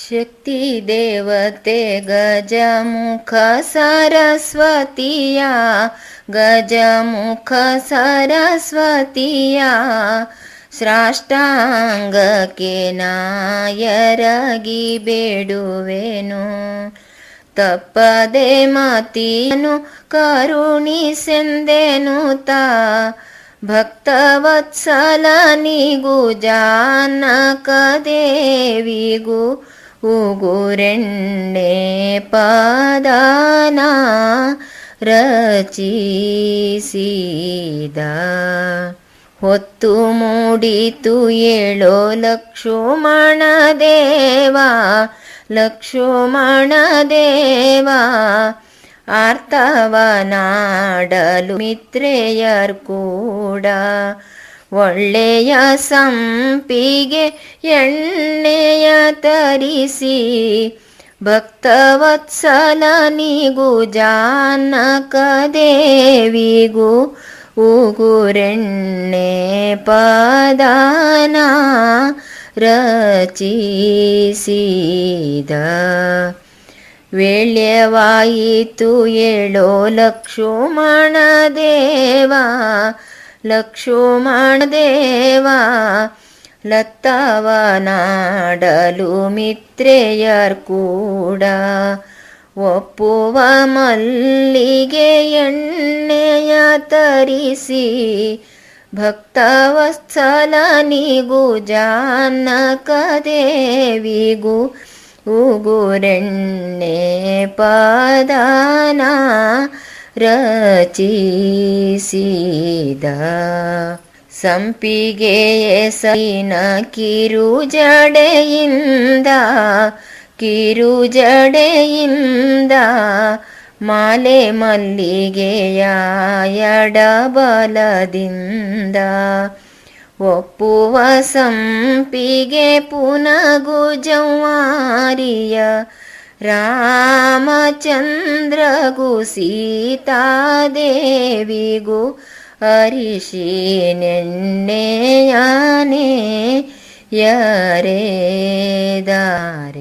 ಶಕ್ತಿ ದೇವತೆ ಗಜಮುಖ ಸರಸ್ವತಿಯ ಗಜಮುಖ ಸರಸ್ವತಿಯ ಸ್ರಾಷ್ಟಾಂಗಕ್ಕೆ ನಾಯರಗಿ ಬೇಡುವೆನು ತಪ್ಪದೆ ಮತಿಯನು ಕರುಣಿಸೆಂದೆನು ತಾ ಭಕ್ತವತ್ಸಲನಿಗೂ ಜಾನಕ ದೇವಿಗೂ ಉಗುರೆಣ್ಣೆ ಪದಾನ ರಚಿಸಿದ. ಹೊತ್ತು ಮೂಡಿತು ಏಳೋ ಲಕ್ಷ್ಮಣ ದೇವ ಲಕ್ಷ್ಮಣ ದೇವ ಆರ್ತವನಾಡಲು ಮಿತ್ರೆಯರ್ ಕೂಡ ಒಳ್ಳೆಯ ಸಂಪಿಗೆ ಎಣ್ಣೆಯ ತರಿಸಿ ಭಕ್ತವತ್ಸಲನಿಗೂ ಜಾನಕ ದೇವಿಗೂ ಉಗುರೆಣ್ಣೆ ಪದಾನ ರಚಿಸಿದ. ವೇಳ್ಯವಾಯಿತು ಏಳೋ ಲಕ್ಷ್ಮಣ ದೇವ ಲಕ್ಷ್ಮಣ ದೇವ ಲತ್ತವನಾಡಲು ಮಿತ್ರೆಯರ್ ಕೂಡ. ಒಪ್ಪುವ ಮಲ್ಲಿಗೆ ಎಣ್ಣೆಯ ತರಿಸಿ ಭಕ್ತವತ್ಸಲನಿಗೂ ಜಾನಕ ದೇವಿಗೂ ಉಗುರೆಣ್ಣೆ ಪದಾನ ರಚಿಸಿದ ಸಂಪಿಗೆ ಸೈನ ಕಿರು ಜಡೆಯಿಂದ ಕಿರು ಜಡೆಯಿಂದ ಮಾಲೆ ಮಲ್ಲಿಗೆಯ ಎಡಬಲದಿಂದ ಒಪ್ಪುವ ಸಂಪಿಗೆ रामचन्द्रगु सीता देवी गु अरिषिणे याने दारे।